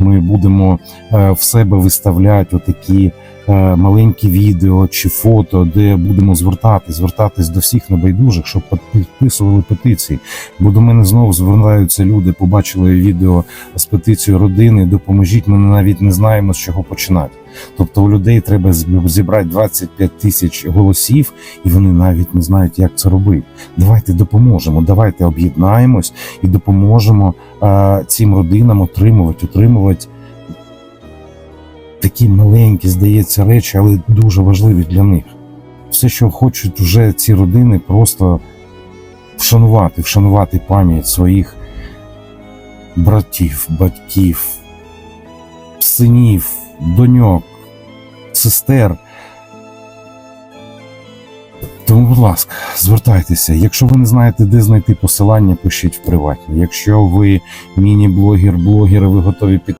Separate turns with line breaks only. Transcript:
ми будемо е, в себе виставляти отакі маленькі відео чи фото, де будемо звертатись, звертатись до всіх небайдужих, щоб підписували петиції. Бо до мене знову звертаються люди, побачили відео з петицією родини. Допоможіть, ми навіть не знаємо з чого починати. Тобто у людей треба зібрати 25 тисяч голосів, і вони навіть не знають, як це робити. Давайте допоможемо, давайте об'єднаємось і допоможемо е, цим родинам отримувати, отримувати такі маленькі, здається, речі, але дуже важливі для них. Все, що хочуть вже ці родини, просто вшанувати, вшанувати пам'ять своїх братів, батьків, синів, доньок, сестер. Тому, будь ласка, звертайтеся. Якщо ви не знаєте, де знайти посилання, пишіть в приватні. Якщо ви міні-блогер, блогер, ви готові під